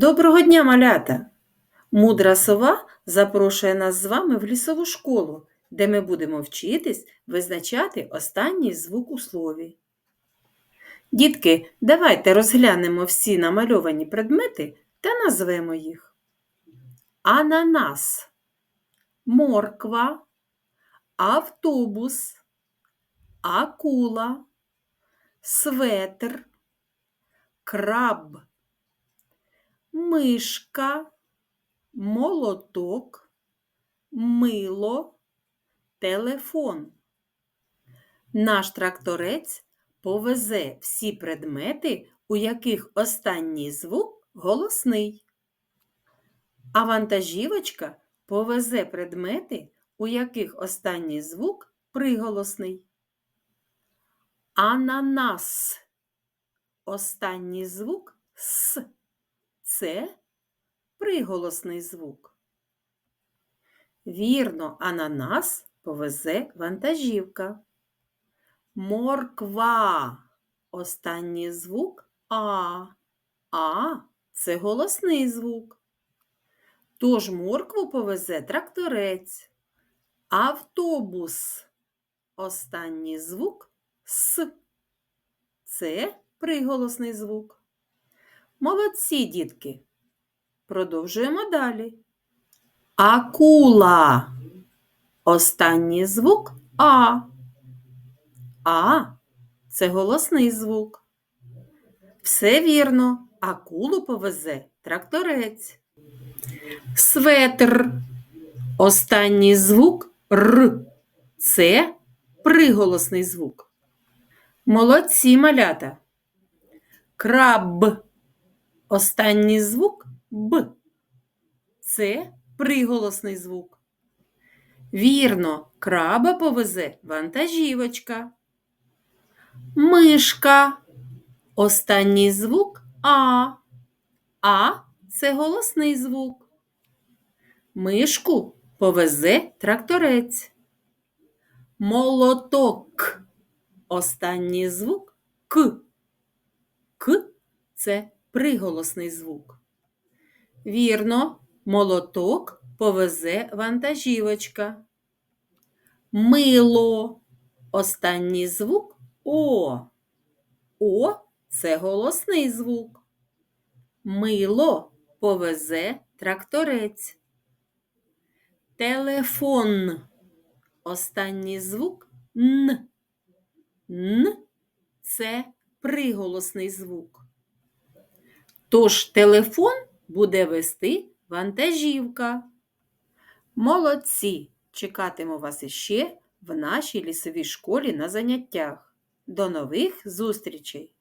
Доброго дня, малята! Мудра сова запрошує нас з вами в лісову школу, де ми будемо вчитись визначати останній звук у слові. Дітки, давайте розглянемо всі намальовані предмети та назвемо їх. Ананас, морква, автобус, акула, светр, краб мишка, молоток, мило, телефон. Наш тракторець повезе всі предмети, у яких останній звук голосний. А вантажівочка повезе предмети, у яких останній звук приголосний. Ананас. Останній звук с це приголосний звук. Вірно, ананас повезе вантажівка. Морква. Останній звук А. А це голосний звук. Тож моркву повезе тракторець. Автобус. Останній звук С. Це приголосний звук. Молодці, дітки. Продовжуємо далі. Акула. Останній звук А. А це голосний звук. Все вірно, акулу повезе тракторець. Светр. Останній звук Р. Це приголосний звук. Молодці малята. Краб. Останній звук Б. Це приголосний звук. Вірно, краба повезе вантажівочка. Мишка. Останній звук А. А це голосний звук. Мишку повезе тракторець. Молоток. Останній звук К. К це приголосний звук. Вірно, молоток повезе вантажівочка. Мило. Останній звук О. О це голосний звук. Мило повезе тракторець. Телефон. Останній звук Н. Н це приголосний звук. Тож телефон буде вести вантажівка. Молодці! Чекатиму вас іще в нашій лісовій школі на заняттях. До нових зустрічей!